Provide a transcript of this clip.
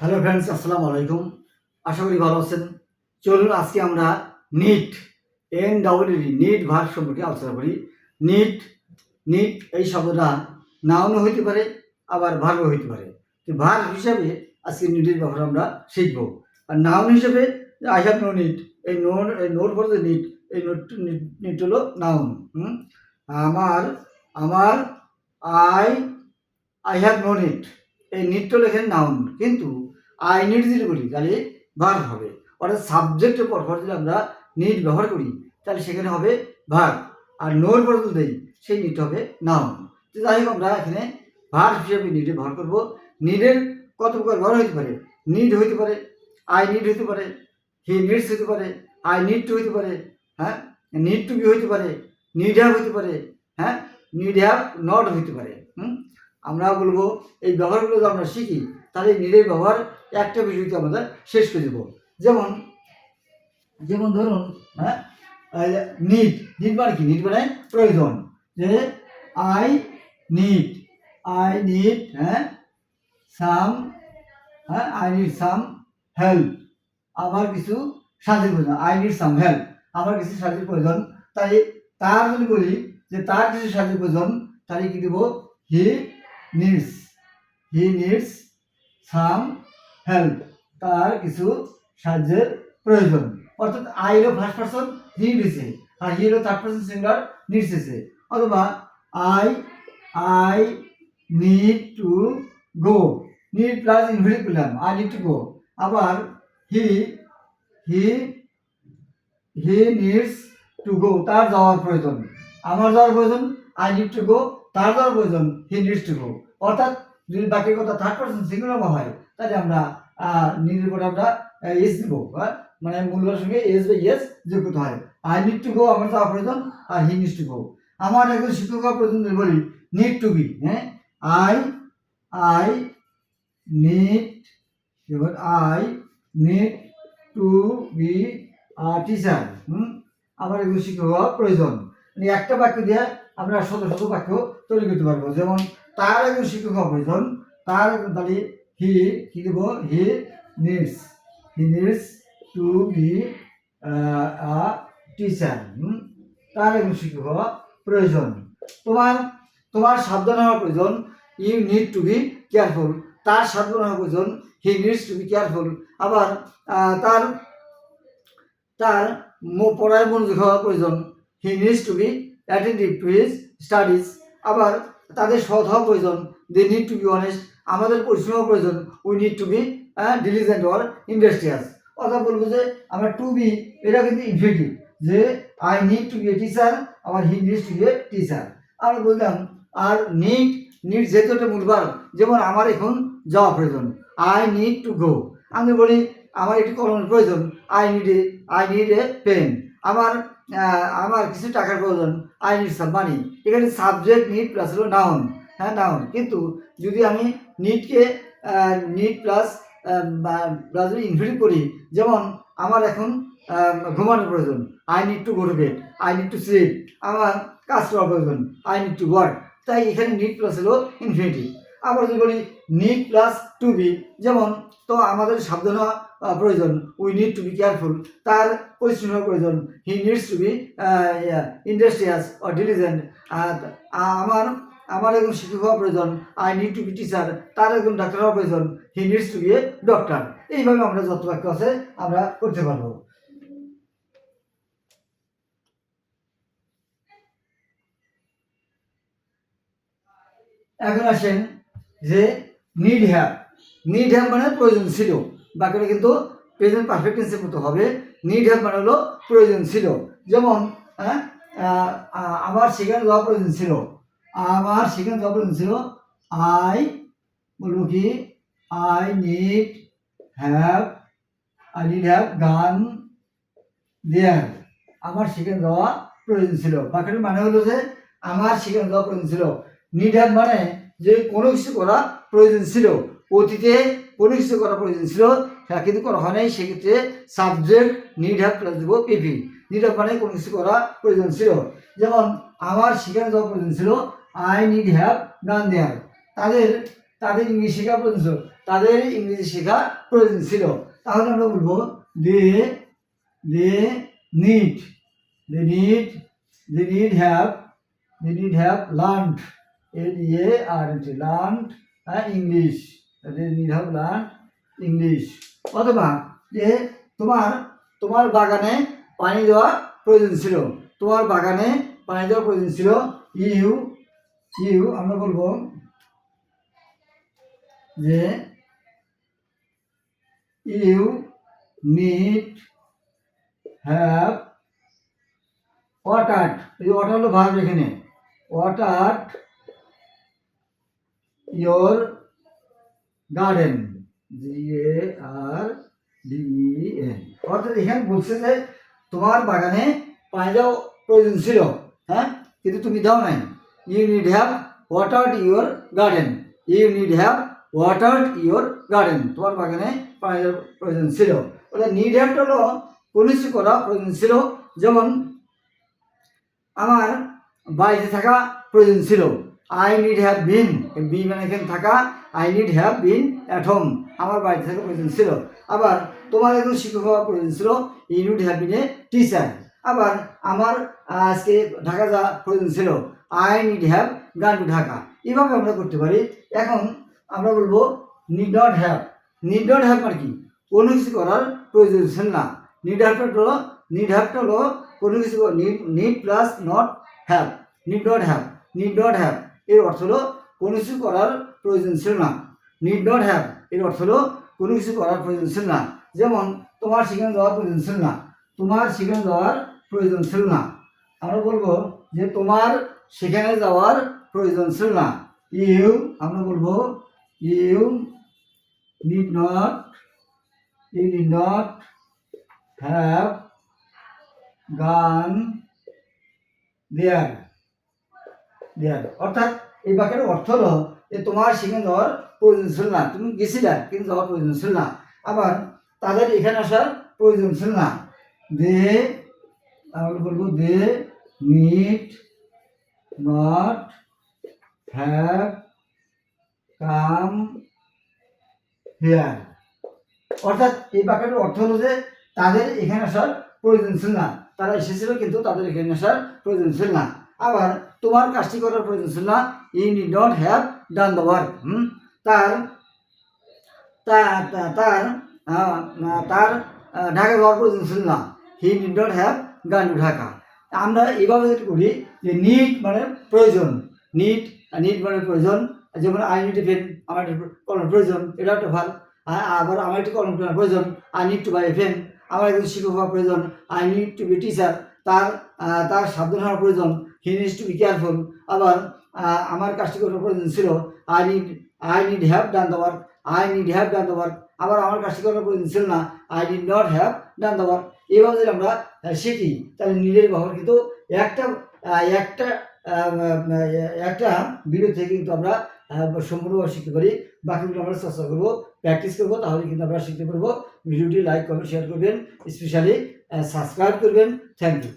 Hello friends আসসালামু আলাইকুম আশা করি ভালো আছেন। চলুন, আজকে আমরা নিট এন ডাব্লিউডি নিট ভার সম্পর্কে আলোচনা করি। নিট নিট এই শব্দটা নাউনও হইতে পারে, আবার ভার্বও হইতে পারে। তো ভার হিসাবে আজকে নিটের ব্যাপারে আমরা শিখব। আর নাউন হিসেবে আই হ্যাভ নো নিট এই নোর এই নোর ফর দ্য নিট এই নোট নিট হলো নাউন? আমার আমার I I have no need এই নিটটা লেখেন নাউন কিন্তু আই নিড যদি বলি, তাহলে ভার হবে। অর্থাৎ সাবজেক্টের পর যদি আমরা নিড ব্যবহার করি, তাহলে সেখানে হবে ভার আর নোর পর যদি দেই, সেই নিট হবে নাউন তো যাই হোক, আমরা এখানে ভার হিসেবে নিডে ব্যবহার করব। নিডের কত প্রকার ব্যবহার হইতে পারে? নিড হইতে পারে আই নিড হইতে পারে হি নিডস হইতে পারে আই নিড টু হইতে পারে হ্যাঁ? নিড টু বি হইতে পারে নিড হ্যাভ হইতে পারে হ্যাঁ? নিড হ্যাভ নট হইতে পারে, হুম? আমরা বলব, এই ব্যবহারগুলো আমরা শিখি তাহলে নিডের ব্যবহার একটা বিষয়কে আমাদের শেষ করে দেবো। যেমন যেমন ধরুন হ্যাঁ নিড নিট মানে কি? নিট মানে প্রয়োজন। যে আই নিড আই নিট হ্যাঁ সাম হ্যাঁ আই নিড সাম হেল্প আমার কিছু সাহায্যের প্রয়োজন। আই নিড সাম হেল্প আমার কিছু সাহায্যের প্রয়োজন। তাই তার যদি বলি যে তার কিছু সাহায্যের প্রয়োজন, তাহলে কি দেবো? He needs he needs some help তার কিছু সাহায্যের প্রয়োজন। অর্থাৎ আই হলো ফার্স্ট পার্সন হি নিডছে আর হি হলো থার্ড পার্সন সিঙ্গার নিডসেছে অথবা I I need to go need plus invite করলাম আই নিড টু গো আবার হি হি হি নিডস টু গো তার যাওয়ার প্রয়োজন। আমার যাওয়ার প্রয়োজন আই নিড টু গো তার যাওয়ার প্রয়োজন হি নিডস টু গো অর্থাৎ যদি বাকি কথা থার্ড পার্সন সিঙ্গুলার হয়, তাহলে আমরা নিজের উপরে আমরা এস দিব? মানে মূল্যের সঙ্গে এস বা ইয়েস যোগ করতে হয়। আই নিড টু গো আমার যাওয়া প্রয়োজন, আর হি নিডস টু গো আমার একজন শিক্ষক প্রয়োজন বলি নিড টু বি হ্যাঁ? আই আই নিড এবার I need to be teacher hmm? আমার একজন শিক্ষক হওয়া প্রয়োজন। মানে একটা বাক্য দিয়ে আমরা শত শত বাক্য তৈরি করতে পারব। যেমন, তার একজন শিক্ষক প্রয়োজন। তার একজন তাহলে হি, কি দেব? He needs he needs to, be teacher. তার একজন শিক্ষক প্রয়োজন। তোমার তোমার সাবধান হওয়া প্রয়োজন। You need to be careful. তার সাবধান হওয়া প্রয়োজন। He needs to be careful. আবার তার তার পড়ায় মনোযোগ হওয়া প্রয়োজন। He needs to be attentive to his studies আবার তাদের সৎ হওয়া প্রয়োজন। They need to be honest আমাদের পরিশ্রম প্রয়োজন। We need to be diligent or industrious অর্থাৎ বলব যে, আমরা টু বি এটা কিন্তু ইনফিনিটিভ যে I need to be a teacher আমার he to be a teacher আর বললাম, আর নিড নিড যেহেতু একটা মূলবার যেমন আমার এখন যাওয়া প্রয়োজন। আই নিড টু গো আমি বলি, আমার একটি কলমের প্রয়োজন। I need a I need a pen আমার আমার কিছু টাকার প্রয়োজন আই নিড সাম মানি এখানে সাবজেক্ট নিড প্লাস হলো নাউন হ্যাঁ নাউন কিন্তু যদি আমি নিডকে নিড প্লাস প্লাস ইনফিনিট করি, যেমন আমার এখন ঘুমানোর প্রয়োজন I need to go to bed I need to sleep আমার কাজ করার প্রয়োজন আই নিড টু ওয়ার্ক তাই এখানে নিড প্লাস হলো ইনফিনিটি আবার যদি বলি নিড প্লাস টু বি যেমন, তো আমাদের সাবধান প্রয়োজন we need to be careful তার পরিশ্রম প্রয়োজন he needs to be industrious or diligent আর আমার আমার একজন শিক্ষক হওয়া প্রয়োজন I need to be teacher তার একজন ডাক্তার হওয়া প্রয়োজন he needs to be a doctor এইভাবে আমরা যত বাক্য আছে আমরা করতে পারব। এখন আসেন যে নিড হ্যাভ নিড হ্যাভ মানে প্রয়োজন ছিল। বাকিটা কিন্তু প্রেজেন্ট পারফেক্ট টেন্সের মতো হবে। নিড হ্যাভ মানে হলো প্রয়োজন ছিল। যেমন হ্যাঁ, আমার সেখানে যাওয়া প্রয়োজন ছিল। আমার সেখানে যাওয়া প্রয়োজন ছিল আই বলব কি? I need have I need have gone there আমার সেখানে যাওয়া প্রয়োজন ছিল। বাকিটার মানে হলো যে আমার সেখানে যাওয়া প্রয়োজন ছিল। নিড হ্যাভ মানে যে কোনো কিছু করা প্রয়োজন ছিল। অতীতে কোনো কিছু করা প্রয়োজন ছিল। সেটা কিন্তু করা হয় নাই। সেক্ষেত্রে সাবজেক্ট হ্যাভ প্লাস দেবো পিপি হ্যাভ মানে কোনো কিছু করা প্রয়োজন ছিল। যেমন, আমার সেখানে যাওয়া প্রয়োজন ছিল আই নিড হ্যাভ গান দেয়ার তাদের তাদের ইংলিশ শেখা প্রয়োজন ছিল। তাদের ইংরেজি শেখা প্রয়োজন ছিল। তাহলে আমরা বলব, they they need they need they need have, they need have learned, A R T, learned English. They need have learn English. অথবা যে তোমার তোমার বাগানে পানি দেওয়া প্রয়োজন ছিল। তোমার বাগানে পানি দেওয়ার প্রয়োজন ছিল। ইউ ইউ, আমরা বলব যে ইউ নিড হ্যাভ ওয়াটার এই ওয়াটার হলো ভাব এখানে। Water your garden G A R D N অর্থাৎ এখানে বলছে যে তোমার বাগানে পানি দেওয়া প্রয়োজন ছিল হ্যাঁ? কিন্তু তুমি দাও নাই। You need have water your garden you need have water your garden তোমার বাগানে পানি দেওয়ার প্রয়োজন ছিল। অর্থাৎ নিড হ্যাভটা হলো কোনো কিছু করা প্রয়োজন ছিল। যেমন আমার বাড়িতে থাকা প্রয়োজন ছিল। I need have been be মানে এখানে থাকা I need have been at home আমার বাড়িতে থাকা প্রয়োজন ছিল। আবার তোমার একজন শিক্ষক হওয়া প্রয়োজন ছিল you need have been a teacher আবার আমার আজকে ঢাকা যা প্রয়োজন ছিল I need have gone to Dhaka. এভাবে আমরা করতে পারি। এখন আমরা বলব need not have need not have মানে কি? কোনো কিছু করার প্রয়োজন ছিল না। নিড হ্যাভটা হলো নিড হ্যাভটা হলো কোনো কিছু need need plus not have need not have need not have এর অর্থ হলো কোনো কিছু করার প্রয়োজন ছিল না। নিড নট হ্যাভ এর অর্থ হলো কোনো কিছু করার প্রয়োজন ছিল না। যেমন, তোমার সেখানে যাওয়ার প্রয়োজন ছিল না। তোমার সেখানে যাওয়ার প্রয়োজন ছিল না। আমরা বলব যে তোমার সেখানে যাওয়ার প্রয়োজন ছিল না। ইউ আমরা বলব you need not you need not have gone there there অর্থাৎ এই বাক্যের অর্থ হলো যে তোমার সেখানে যাওয়ার প্রয়োজন ছিল না। তুমি গেছিলে, কিন্তু যাওয়ার প্রয়োজন ছিল না। আবার তাদের এখানে আসার প্রয়োজন ছিল না। দে আমরা বলব they need not, have, come, here. অর্থাৎ এই বাক্যটার অর্থ হলো যে তাদের এখানে আসার প্রয়োজন ছিল না। তারা এসেছিল কিন্তু তাদের এখানে আসার প্রয়োজন ছিল না। আবার তোমার কাজটি করার প্রয়োজন ছিল না। You need not have done the work তার তার আহ, তার ঢাকা যাওয়ার প্রয়োজন ছিল না। He need not have gone to Dhaka আমরা এইভাবে যদি করি যে নিড মানে প্রয়োজন। নিড নিট মানে প্রয়োজন। যেমন আই নিড পেন আমার একটা কলম প্রয়োজন এটা একটা ভালো। আবার আমার একটি কলম প্রয়োজন। I need to buy pen আমার একজন শিক্ষক হওয়া প্রয়োজন। I need to be teacher তার তার সাবধান হওয়ার প্রয়োজন। He needs to be careful আবার আমার কাজটি করার প্রয়োজন ছিল I need I need have done the work I need have done the work আবার আমার কাজটি করার প্রয়োজন ছিল না I need not have done the work এইভাবে যদি আমরা শিখি, তাহলে নিজের ব্যবহার কিন্তু একটা একটা একটা ভিডিও থেকে কিন্তু আমরা সম্পূর্ণভাবে শিখতে পারি। বাকিগুলো আমরা চর্চা করব প্র্যাকটিস করব তাহলে কিন্তু আমরা শিখতে পারব। ভিডিওটি লাইক কমেন্ট শেয়ার করবেন। স্পেশালি সাবস্ক্রাইব করবেন। Thank you